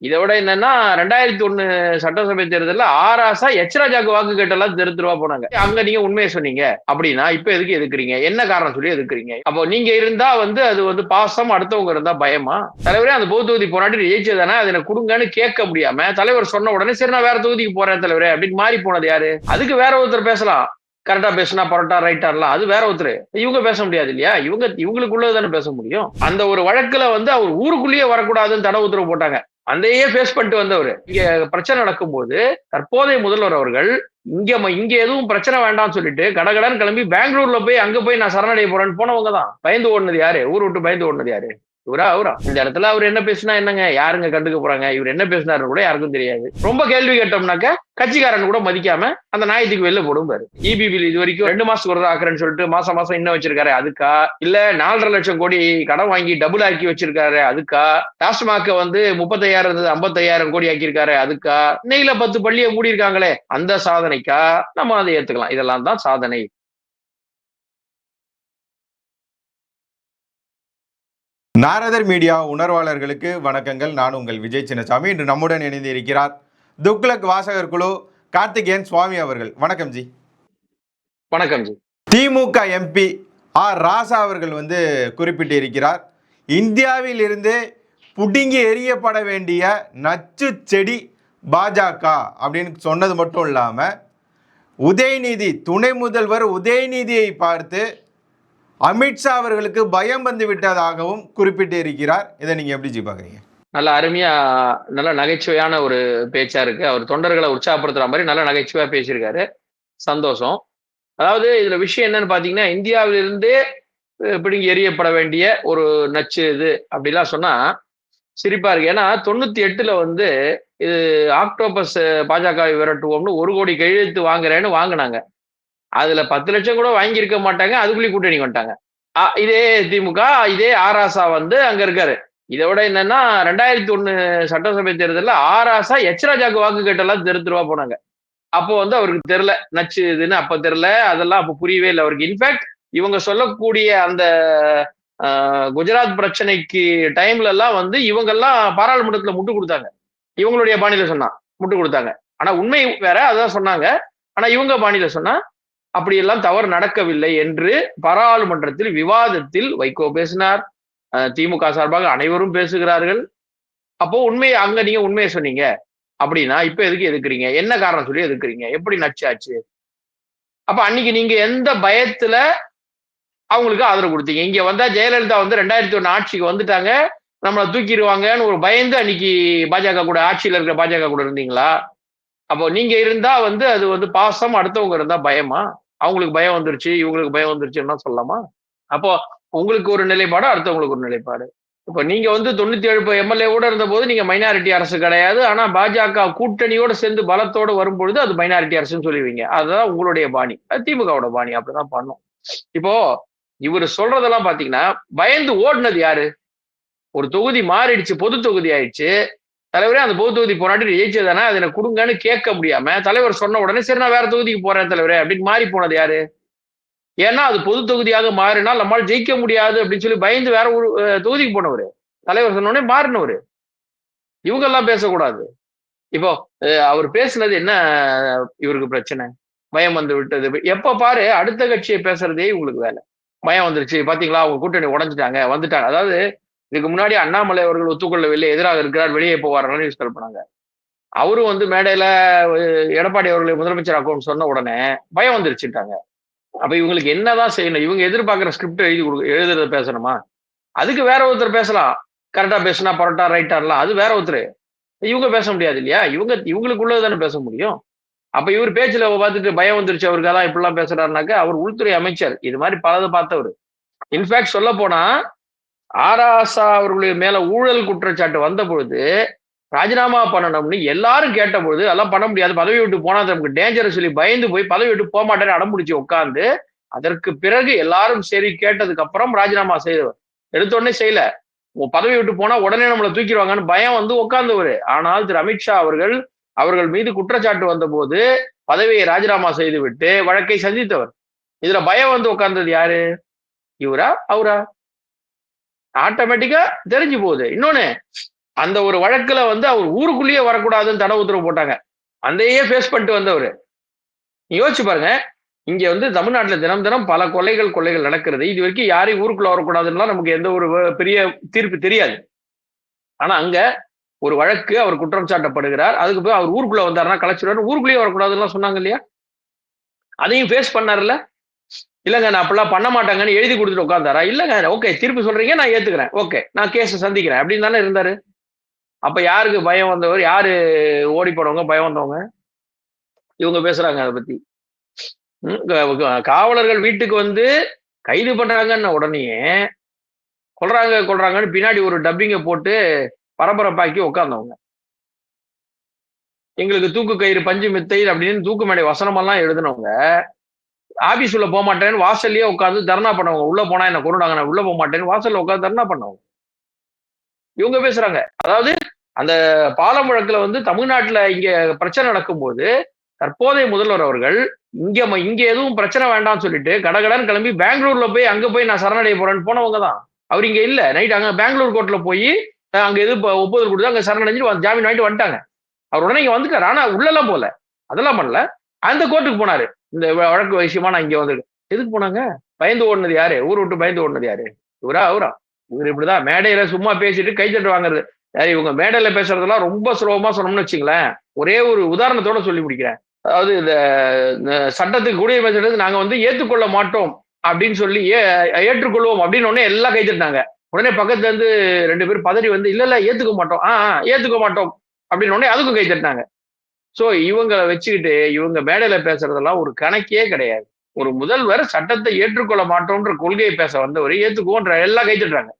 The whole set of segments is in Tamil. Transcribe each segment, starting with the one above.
இதை விட என்னன்னா ரெண்டாயிரத்தி ஒண்ணு சட்டசபை தேர்தலில் ஆராசா எச் ராஜாக்கு வாக்கு கேட்டெல்லாம் தெரு போனாங்க. அங்க நீங்க உண்மையை சொன்னீங்க. அப்படின்னா இப்ப எதுக்கு எதுக்குறீங்க? என்ன காரணம் சொல்லி எதுக்குறீங்க? அப்போ நீங்க இருந்தா வந்து அது வந்து பாசம் அடுத்தவங்க இருந்தா பயமா? தலைவரே அந்த பொது தொகுதி போராட்டி ஜெயிச்சதானே அதை கொடுங்கன்னு கேட்க முடியாம தலைவர் சொன்ன உடனே சரி நான் வேற தொகுதிக்கு போறேன் தலைவரே அப்படின்னு மாறி போனது யாரு? அதுக்கு வேற ஒருத்தர் பேசலாம். கரெக்டா பேசினா பரோட்டா ரைட்டார்லாம் அது வேற ஒருத்தர். இவங்க பேச முடியாது இல்லையா? இவங்க இவங்களுக்குள்ளதானே பேச முடியும். அந்த ஒரு வழக்குல வந்து அவர் ஊருக்குள்ளேயே வரக்கூடாதுன்னு தடை உத்தரவு போட்டாங்க. அதையே ஃபேஸ் பண்ணிட்டு வந்தவர். இங்க பிரச்சனை நடக்கும்போது தற்போதைய முதல்வர் அவர்கள் இங்க இங்க எதுவும் பிரச்சனை வேண்டாம்னு சொல்லிட்டு கடகடன் கிளம்பி பெங்களூர்ல போய் அங்க போய் நான் சரணடைய போறேன்னு போனவங்க தான் பயந்து ஓடுனது யாரு? ஊர் விட்டு பயந்து ஓடுனது யாரு? இவரா அவரா இந்த இடத்துல அவர் என்ன பேசினா என்னங்க? யாருங்க கண்டுக்க போறாங்க? இவர் என்ன பேசினாரு கூட யாருக்கும் தெரியாது. ரொம்ப கேள்வி கேட்டோம்னாக்க கட்சிக்காரன் கூட மதிக்காம அந்த நாயத்துக்கு வெளில போடும் பாரு. இபிபில் இது வரைக்கும் ரெண்டு மாசத்துக்கு ஒரு ஆக்குறேன்னு சொல்லிட்டு மாசம் மாசம் இன்னும் வச்சிருக்காரு. அதுக்கா? இல்ல நாலரை லட்சம் கோடி கடன் வாங்கி டபுள் ஆக்கி வச்சிருக்காரு. அதுக்கா? டாஸ்மாக வந்து முப்பத்தையாயிரம் இருந்தது ஐம்பத்தையாயிரம் கோடி ஆக்கியிருக்காரு. அதுக்கா? நெய்ல பத்து பள்ளியை மூடி இருக்காங்களே அந்த சாதனைக்கா? நம்ம அதை ஏத்துக்கலாம். இதெல்லாம் தான் சாதனை. நாரதர் மீடியா உணர்வாளர்களுக்கு வணக்கங்கள். நான் உங்கள் விஜய் சின்னசாமி. இன்று நம்முடன் இணைந்து இருக்கிறார் துக்ளக் வாசகர் குழு கார்த்திகேயன் சுவாமி அவர்கள். வணக்கம் ஜி. வணக்கம் ஜி. திமுக எம்பி ஆர் ராசா அவர்கள் வந்து குறிப்பிட்டு இருக்கிறார் இந்தியாவில் இருந்து புடுங்கி எறியப்பட வேண்டிய நச்சு செடி பாஜக அப்படின்னு சொன்னது மட்டும் இல்லாமல் உதயநிதி துணை முதல்வர் உதயநிதியை பார்த்து அமித்ஷா அவர்களுக்கு பயம் வந்து விட்டதாகவும் குறிப்பிட்டு இருக்கிறார் இதை நீங்க எப்படி ஜி பாக்குறீங்க நல்ல அருமையா நல்ல நகைச்சுவையான ஒரு பேச்சா இருக்கு. அவர் தொண்டர்களை உற்சாகப்படுத்துற மாதிரி நல்ல நகைச்சுவையா பேசியிருக்காரு. சந்தோஷம். அதாவது இதுல விஷயம் என்னன்னு பாத்தீங்கன்னா இந்தியாவிலிருந்தே இப்படி எரியப்பட வேண்டிய ஒரு நச்சு இது அப்படிலாம் சொன்னா சிரிப்பா இருக்கு. ஏன்னா தொண்ணூத்தி எட்டுல வந்து இது ஆக்டோபஸ் பாஜக விரட்டுவோம்னு ஒரு கோடி கையெழுத்து வாங்குறேன்னு வாங்கினாங்க. அதுல பத்து லட்சம் கூட வாங்கியிருக்க மாட்டாங்க அதுக்குள்ளேயே கூட்டணி வந்துட்டாங்க. இதே திமுக இதே ஆராசா வந்து அங்க இருக்காரு. இதை விட என்னன்னா ரெண்டாயிரத்தி ஒண்ணு சட்டசபை தேர்தலில் ஆராசா எச் ராஜாக்கு வாக்கு கேட்டெல்லாம் தெரு தெருவா போனாங்க. அப்போ வந்து அவருக்கு தெரியல நச்சு இதுன்னு அப்ப தெரில அதெல்லாம் அப்ப புரியவே இல்லை அவருக்கு. இன்ஃபேக்ட் இவங்க சொல்லக்கூடிய அந்த குஜராத் பிரச்சனைக்கு டைம்ல எல்லாம் வந்து இவங்க எல்லாம் பாராளுமன்றத்துல முட்டு கொடுத்தாங்க. இவங்களுடைய பாணியில சொன்னா முட்டு கொடுத்தாங்க. ஆனா உண்மை வேற அதான் சொன்னாங்க. ஆனா இவங்க பாணியில சொன்னா அப்படியெல்லாம் தவறு நடக்கவில்லை என்று பாராளுமன்றத்தில் விவாதத்தில் வைகோ பேசினார். திமுக சார்பாக அனைவரும் பேசுகிறார்கள். அப்போ உண்மையை அங்க நீங்க உண்மையை சொன்னீங்க. அப்படின்னா இப்ப எதுக்கு எதுக்குறீங்க? என்ன காரணம் சொல்லி எதுக்குறீங்க? எப்படி நச்சாச்சு அப்ப அன்னைக்கு நீங்க எந்த பயத்துல அவங்களுக்கு ஆதரவு கொடுத்தீங்க? இங்க வந்தா ஜெயலலிதா வந்து ரெண்டாயிரத்தி ஒண்ணு ஆட்சிக்கு வந்துட்டாங்க. நம்மளை தூக்கிடுவாங்கன்னு ஒரு பயந்து அன்னைக்கு பாஜக கூட ஆட்சியில் இருக்கிற பாஜக கூட இருந்தீங்களா? அப்போ நீங்க இருந்தா வந்து அது வந்து பாசம் அடுத்தவங்க இருந்தா பயமா? அவங்களுக்கு பயம் வந்துருச்சு இவங்களுக்கு பயம் வந்துருச்சுன்னா சொல்லலாமா? அப்போ உங்களுக்கு ஒரு நிலைப்பாடு அடுத்தவங்களுக்கு ஒரு நிலைப்பாடு. இப்போ நீங்க வந்து தொண்ணூத்தி ஏழு எம்எல்ஏ கூட இருந்த போது நீங்க மைனாரிட்டி அரசு கிடையாது. ஆனா பாஜக கூட்டணியோட சேர்ந்து பலத்தோட வரும்பொழுது அது மைனாரிட்டி அரசுன்னு சொல்லுவீங்க. அதுதான் உங்களுடைய பாணி. அது திமுகவோட பாணி. அப்படிதான் பண்ணும். இப்போ இவர் சொல்றதெல்லாம் பாத்தீங்கன்னா பயந்து ஓடினது யாரு? ஒரு தொகுதி மாறிடுச்சு பொது தொகுதி ஆயிடுச்சு. தலைவரே அந்த பொது தொகுதி போராட்டி ஜெயிச்சதானே அதை எனக்கு கொடுங்கன்னு கேட்க முடியாம தலைவர் சொன்ன உடனே சரி நான் வேற தொகுதிக்கு போறேன் தலைவரே அப்படின்னு மாறி போனது யாரு? ஏன்னா அது பொது தொகுதியாக மாறினால் நம்மால் ஜெயிக்க முடியாது அப்படின்னு சொல்லி பயந்து வேற ஒரு தொகுதிக்கு போனவர். தலைவர் சொன்ன உடனே மாறினவர். இவங்க எல்லாம் பேசக்கூடாது. இப்போ அவர் பேசுனது என்ன இவருக்கு பிரச்சனை? பயம் வந்து விட்டது. எப்ப பாரு அடுத்த கட்சியை பேசுறதே உங்களுக்கு வேலை. பயம் வந்துருச்சு. பாத்தீங்களா? அவங்க கூட்டணி உடஞ்சிட்டாங்க வந்துட்டாங்க. அதாவது இதுக்கு முன்னாடி அண்ணாமலை அவர்கள் ஒத்துக்கொள்ளவில்லை எதிராக இருக்கிறார் வெளியே போவார்கள் நியூஸ் பண்ணாங்க. அவரும் வந்து மேடையில எடப்பாடி அவர்களை முதலமைச்சர் அக்கௌண்ட் சொன்ன உடனே பயம் வந்துருச்சுட்டாங்க அப்ப இவங்களுக்கு என்னதான் செய்யணும்? இவங்க எதிர்பார்க்குற ஸ்கிரிப்ட் எழுதி கொடுக்க எழுதுறத பேசணுமா? அதுக்கு வேற ஒருத்தர் பேசலாம். கரெக்டா பேசுனா பரோட்டா ரைட்டார்லாம் அது வேற ஒருத்தர். இவங்க பேச முடியாது இல்லையா? இவங்க இவங்களுக்குள்ளது தானே பேச முடியும். அப்ப இவர் பேச்சுல பார்த்துட்டு பயம் வந்துருச்சு அவருக்கு அதான் இப்படிலாம் பேசுறாருனாக்க அவர் உள்துறை அமைச்சர். இது மாதிரி பலதை பார்த்தவர். இன்ஃபேக்ட் சொல்ல போனா ஆராசா அவர்களுடைய மேல ஊழல் குற்றச்சாட்டு வந்த பொழுது ராஜினாமா பண்ணணும்னு எல்லாரும் கேட்ட பொழுது அதெல்லாம் பண்ண முடியாது பதவி விட்டு போனா நமக்கு டேஞ்சர் சொல்லி பயந்து போய் பதவி விட்டு போக மாட்டேன்னு அடம்பிடிச்சு உட்காந்து அதற்கு பிறகு எல்லாரும் சரி கேட்டதுக்கு அப்புறம் ராஜினாமா செய்தவர் எடுத்தோடனே செய்யல. உன் பதவி விட்டு போனா உடனே நம்மளை தூக்கிடுவாங்கன்னு பயம் வந்து உட்கார்ந்தவர். ஆனால் திரு அமித்ஷா அவர்கள் அவர்கள் மீது குற்றச்சாட்டு வந்தபோது பதவியை ராஜினாமா செய்து விட்டு வழக்கை சந்தித்தவர். இதுல பயம் வந்து உட்கார்ந்தது யாரு? இவரா? அவரா? ஆட்டோமேட்டிக்கா தெரிஞ்சு போகுது. இன்னொன்னு அந்த ஒரு வழக்குல வந்து அவர் ஊருக்குள்ளேயே வரக்கூடாதுன்னு தடை உத்தரவு போட்டாங்க. அதையே ஃபேஸ் பண்ணிட்டு வந்தவர். யோசிச்சு பாருங்க. இங்க வந்து தமிழ்நாட்டுல தினம் தினம் பல கொலைகள் கொள்ளைகள் நடக்கிறது. இது வரைக்கும் யாரையும் ஊருக்குள்ள வரக்கூடாதுன்னா நமக்கு எந்த ஒரு பெரிய தீர்ப்பு தெரியாது. ஆனா அங்க ஒரு வழக்கு அவர் குற்றம் சாட்டப்படுகிறார். அதுக்கு போய் அவர் ஊருக்குள்ள வந்தாருன்னா கலைச்சிருவாரு ஊருக்குள்ளேயே வரக்கூடாதுன்னு சொன்னாங்க இல்லையா? அதையும் ஃபேஸ் பண்ணார்ல இல்லைங்க நான் அப்படிலாம் பண்ண மாட்டாங்கன்னு எழுதி கொடுத்துட்டு உட்காந்தாரா இல்லைங்க ஓகே திருப்பி சொல்றீங்க நான் ஏத்துக்கிறேன். ஓகே நான் கேஸை சந்திக்கிறேன். அப்படின்னு தானே இருந்தாரு. அப்ப யாருக்கு பயம் வந்தவர்? யாரு ஓடி போனவங்க பயம் வந்தவங்க? இவங்க பேசுறாங்க அதை பத்தி. காவலர்கள் வீட்டுக்கு வந்து கைது பண்றாங்கன்னு உடனே கொள்றாங்க கொள்றாங்கன்னு பின்னாடி ஒரு டப்பிங்கை போட்டு பரபரப்பாக்கி உட்காந்தவங்க எங்களுக்கு தூக்கு கயிறு பஞ்சு மித்தை அப்படின்னு தூக்கு மேடை வசனமெல்லாம் எழுதினவங்க ஆபீஸ் உள்ள போக மாட்டேன்னு வாசல்லயே உட்காந்து தர்ணா பண்ணவங்க. உள்ள போனா என்ன கொண்டுடாங்க நான் உள்ள போக மாட்டேன்னு வாசல்ல உட்காந்து தர்ணா பண்ணவங்க. இவங்க பேசுறாங்க. அதாவது அந்த பாலம் வழக்குல வந்து தமிழ்நாட்டுல இங்க பிரச்சனை நடக்கும்போது தற்போதைய முதல்வர் அவர்கள் இங்க ம- இங்க எதுவும் பிரச்சனை வேண்டாம்னு சொல்லிட்டு கடகடன் கிளம்பி பெங்களூர்ல போய் அங்க போய் நான் சரணடைய போறேன்னு போனவங்க தான். அவர் இங்க இல்ல. நைட் அங்க பெங்களூர் கோர்ட்ல போய் அங்க எது ஒப்புதல் கொடுத்து அங்க சரணடைஞ்சு ஜாமீன் வாங்கிட்டு வந்துட்டாங்க. அவர் உடனே இங்க வந்துட்டாரு. ஆனா உள்ளெல்லாம் போல. அதெல்லாம் பண்ணல. அந்த கோர்ட்டுக்கு போனாரு. இந்த வழக்கு விஷயமா நான் இங்க வந்திருக்கேன் எதுக்கு போனாங்க? பயந்து ஓடுனது யாரு? ஊர் விட்டு பயந்து ஓடுனது யாரு? இவரா அவரா? இவர் இப்படிதான் மேடையில சும்மா பேசிட்டு கைத்தட்டு வாங்குறது. இவங்க மேடையில பேசுறதெல்லாம் ரொம்ப சுலபமா சொன்னோம்னு வச்சுங்களேன். ஒரே ஒரு உதாரணத்தோட சொல்லி முடிக்கிறேன். அதாவது இந்த இந்த சட்டத்துக்கு குடியுரிமை நாங்க வந்து ஏற்றுக்கொள்ள மாட்டோம் அப்படின்னு சொல்லி ஏ- ஏற்றுக்கொள்வோம் அப்படின்னு உடனே எல்லாம் கைத்தட்டாங்க உடனே பக்கத்துல இருந்து ரெண்டு பேரும் பதறி வந்து இல்ல இல்ல ஏத்துக்க மாட்டோம். ஆ ஏத்துக்க மாட்டோம். அப்படின்னு உடனே அதுக்கும் கைத்தட்டினாங்க சோ இவங்களை வச்சுக்கிட்டு இவங்க மேடையில பேசுறதெல்லாம் ஒரு கணக்கே கிடையாது. ஒரு முதல்வர் சட்டத்தை ஏற்றுக்கொள்ள மாட்டோம்ன்ற கொள்கையை பேச வந்தவர் ஏத்துக்குவோன்ற எல்லாம் கைத்தட்டுறாங்க.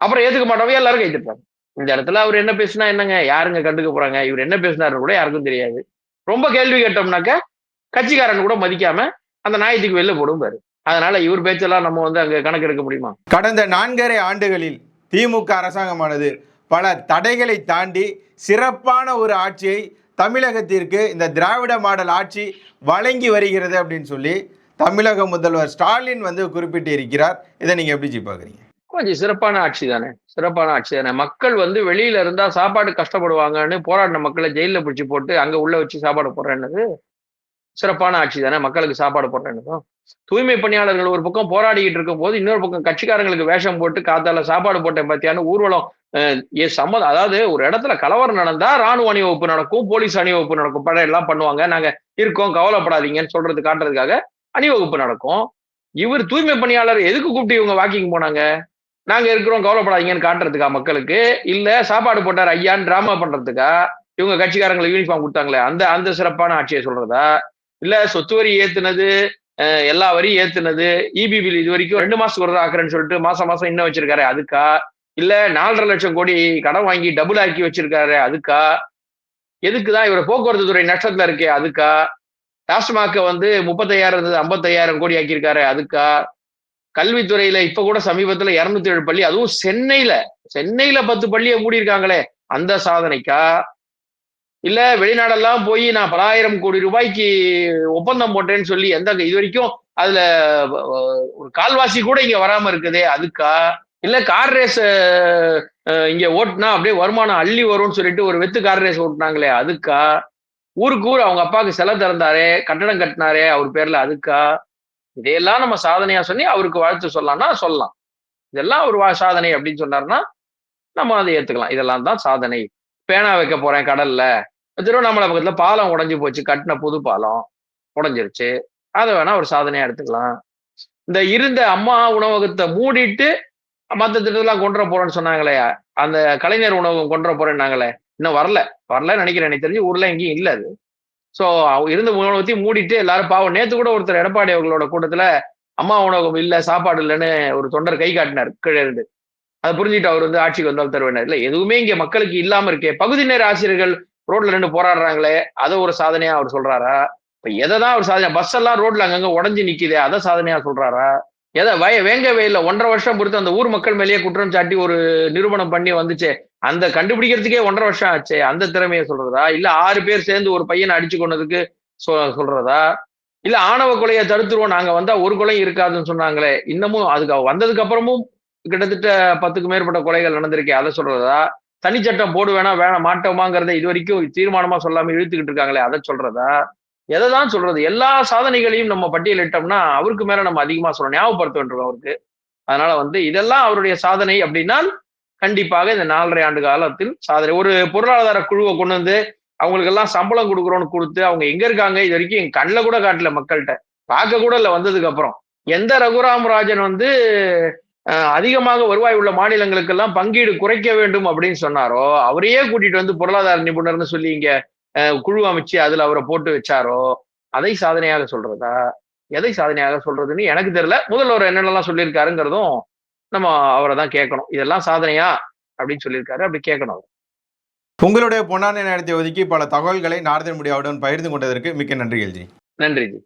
அப்புறம் ஏத்துக்க மாட்டோம் எல்லாரும் கைத்துட்டாங்க இந்த இடத்துல அவர் என்ன பேசினா என்னங்க? யாருங்க கண்டுக்க போறாங்க? இவர் என்ன பேசினாரு கூட யாருக்கும் தெரியாது. ரொம்ப கேள்வி கேட்டோம்னாக்க கட்சிக்காரன் கூட மதிக்காம அந்த நாயத்துக்கு வெளில போடும் பாரு அதனால இவர் பேச்செல்லாம் நம்ம வந்து அங்க கணக்கெடுக்க முடியுமா? கடந்த நான்கரை ஆண்டுகளில் திமுக அரசாங்கமானது பல தடைகளை தாண்டி சிறப்பான ஒரு ஆட்சியை தமிழகத்திற்கு இந்த திராவிட மாடல் ஆட்சி வழங்கி வருகிறது அப்படின்னு சொல்லி தமிழக முதல்வர் ஸ்டாலின் வந்து குறிப்பிட்டு இருக்கிறார் இதை நீங்க எப்படி ஜி பாக்குறீங்க கொஞ்சம் சிறப்பான ஆட்சி தானே. சிறப்பான ஆட்சி தானே. மக்கள் வந்து வெளியில இருந்தா சாப்பாடு கஷ்டப்படுவாங்கன்னு போராடின மக்களை ஜெயில பிடிச்சி போட்டு அங்க உள்ள வச்சு சாப்பாடு போடுறேன்னது சிறப்பான ஆட்சி தானே. மக்களுக்கு சாப்பாடு போடுறேன்னதும். தூய்மை பணியாளர்கள் ஒரு பக்கம் போராடிக்கிட்டு இருக்கும் போது இன்னொரு பக்கம் கட்சிக்காரங்களுக்கு வேஷம் போட்டு காத்தால சாப்பாடு போட்டேன் பார்த்தியான்னு ஊர்வலம் சம்மதம். அதாவது ஒரு இடத்துல கலவரம் நடந்தா ராணுவ அணிவகுப்பு நடக்கும் போலீஸ் அணிவகுப்பு நடக்கும். படம் எல்லாம் பண்ணுவாங்க. நாங்க இருக்கோம் கவலைப்படாதீங்கன்னு சொல்றது காட்டுறதுக்காக அணிவகுப்பு நடக்கும். இவர் தூய்மை பணியாளர் எதுக்கு கூப்பிட்டு இவங்க வாக்கிங் போனாங்க? நாங்க இருக்கிறோம் கவலைப்படாதீங்கன்னு காட்டுறதுக்கா மக்களுக்கு? இல்ல சாப்பாடு போட்டார் ஐயான்னு டிராமா பண்றதுக்கா? இவங்க கட்சிக்காரங்களுக்கு யூனிஃபார்ம் கொடுத்தாங்களே அந்த அந்த சிறப்பான ஆட்சியை சொல்றதா? இல்ல சொத்து வரி ஏத்துனது எல்லா வரியும் ஏத்துனது இபி பில் இது வரைக்கும் ரெண்டு மாசத்துக்கு ஒரு ஆக்குறேன்னு சொல்லிட்டு மாசம் மாசம் இன்னும் வச்சிருக்காரு அதுக்கா? இல்ல நாலரை லட்சம் கோடி கடன் வாங்கி டபுள் ஆக்கி வச்சிருக்காரு அதுக்கா? எதுக்குதான் இவர் போக்குவரத்து துறை நஷ்டத்துல இருக்கே அதுக்கா? டாஸ்மாக்க வந்து முப்பத்தையாயிரம் இருந்தது ஐம்பத்தையாயிரம் கோடி ஆக்கியிருக்காரு அதுக்கா? கல்வித்துறையில இப்ப கூட சமீபத்துல இருநூத்தி ஏழு பள்ளி அதுவும் சென்னையில சென்னையில பத்து பள்ளியை மூடியிருக்காங்களே அந்த சாதனைக்கா? இல்ல வெளிநாடெல்லாம் போய் நான் பலாயிரம் கோடி ரூபாய்க்கு ஒப்பந்தம் போட்டேன்னு சொல்லி எந்த இது வரைக்கும் அதுல ஒரு கால்வாசி கூட இங்க வராம இருக்குதே அதுக்கா? இல்ல கார் ரேஸ் இங்க ஓட்டுனா அப்படியே வருமானம் அள்ளி வரும்னு சொல்லிட்டு ஒரு வெத்து கார் ரேஸ் ஓட்டுனாங்களே அதுக்கா? ஊருக்கு ஊர் அவங்க அப்பாவுக்கு செலை திறந்தாரே கட்டடம் கட்டினாரே அவர் பேர்ல அதுக்கா? இதையெல்லாம் நம்ம சாதனையா சொல்லி அவருக்கு வாழ்த்து சொல்லலாம்னா சொல்லலாம். இதெல்லாம் ஒரு வா- சாதனை அப்படின்னு சொன்னார்னா நம்ம அதை ஏத்துக்கலாம். இதெல்லாம் தான் சாதனை. பேனா வைக்க போறேன் கடல்ல. திருவண்ணாமலை பக்கத்துல பாலம் உடஞ்சி போச்சு கட்டின புது பாலம் உடஞ்சிருச்சு. அதை வேணா ஒரு சாதனையா எடுத்துக்கலாம். இந்த இருந்த அம்மா உணவகத்தை மூடிட்டு மற்ற திட்டத்தெல்லாம் கொண்டு வர போறேன்னு சொன்னாங்களே. அந்த கலைஞர் உணவகம் கொண்டு வர போறேன்னாங்களே. இன்னும் வரல. வரல நினைக்கிறேன். எனக்கு தெரிஞ்சு ஊர்ல எங்கேயும் இல்ல அது. ஸோ இருந்த உணவகத்தையும் மூடிட்டு எல்லாரும் பாவம். நேத்து கூட ஒருத்தர் எடப்பாடி அவர்களோட கூட்டத்துல அம்மா உணவகம் இல்ல சாப்பாடு இல்லைன்னு ஒரு தொண்டர் கை காட்டினார் கீழே இருந்து. அதை புரிஞ்சுட்டு அவர் வந்து ஆட்சிக்கு வந்தால் தருவேன் இல்ல எதுவுமே இங்க மக்களுக்கு இல்லாம இருக்கே. பகுதி நேர ஆசிரியர்கள் ரோட்ல ரெண்டு போராடுறாங்களே அதை ஒரு சாதனையா அவர் சொல்றாரா? இப்ப எதை தான் அவர் சாதனை பஸ் எல்லாம் ரோட்ல அங்கங்க உடஞ்சு நிக்குதே அதை சாதனையா சொல்றாரா? எதை வய வேங்க வயல ஒன்றரை வருஷம் பொறுத்து அந்த ஊர் மக்கள் மேலேயே குற்றம் சாட்டி ஒரு நிரூபணம் பண்ணி வந்துச்சே. அந்த கண்டுபிடிக்கிறதுக்கே ஒன்றரை வருஷம் ஆச்சே. அந்த திறமையை சொல்றதா? இல்ல ஆறு பேர் சேர்ந்து ஒரு பையனை அடிச்சு கொண்டதுக்கு சொ- சொல்றதா? இல்ல ஆணவ கொலையை தடுத்துருவோம் நாங்க வந்தா ஒரு கொலையும் இருக்காதுன்னு சொன்னாங்களே. இன்னமும் அதுக்கு வந்ததுக்கு அப்புறமும் கிட்டத்தட்ட பத்துக்கு மேற்பட்ட கொலைகள் நடந்திருக்கே அதை சொல்றதா? தனிச்சட்டம் போடுவேனா வேணாம் மாட்டோமாங்கிறத இது வரைக்கும் தீர்மானமா சொல்லாம இழுத்துக்கிட்டு இருக்காங்களே அதை சொல்றதா? எதை தான் சொல்றது? எல்லா சாதனைகளையும் நம்ம பட்டியலிட்டோம்னா அவருக்கு மேல நம்ம அதிகமா சொல்லணும். ஞாபகப்படுத்த வேண்டும் அவருக்கு. அதனால வந்து இதெல்லாம் அவருடைய சாதனை அப்படின்னா கண்டிப்பாக இந்த நாலரை ஆண்டு காலத்தில் சாதனை. ஒரு பொருளாதார குழுவை கொண்டு வந்து அவங்களுக்கு எல்லாம் சம்பளம் கொடுக்குறோன்னு கொடுத்து அவங்க எங்க இருக்காங்க? இது வரைக்கும் என் கண்ணில் கூட காட்டல மக்கள்கிட்ட. பார்க்க கூட இல்லை வந்ததுக்கு அப்புறம் எந்த ரகுராம் ராஜன் வந்து அதிகமாக வருவாய் உள்ள மாநிலங்களுக்கெல்லாம் பங்கீடு குறைக்க வேண்டும் அப்படின்னு சொன்னாரோ அவரையே கூட்டிட்டு வந்து பொருளாதார நிபுணர்னு சொல்லி இங்க குழு அமைச்சு அதுல அவரை போட்டு வச்சாரோ அதை சாதனையாக சொல்றதா எதை சாதனையாக சொல்றதுன்னு எனக்கு தெரியல. முதல்வர் என்னென்னலாம் சொல்லியிருக்காருங்கிறதும் நம்ம அவரை தான் கேட்கணும். இதெல்லாம் சாதனையா அப்படின்னு சொல்லியிருக்காரு. அப்படி கேட்கணும் அவர். உங்களுடைய பொன்னான நேரத்தை ஒதுக்கி பல தகவல்களை நார்தன் முடியாவுடன் பகிர்ந்து கொண்டதற்கு மிக்க நன்றி எல்ஜி. நன்றி ஜி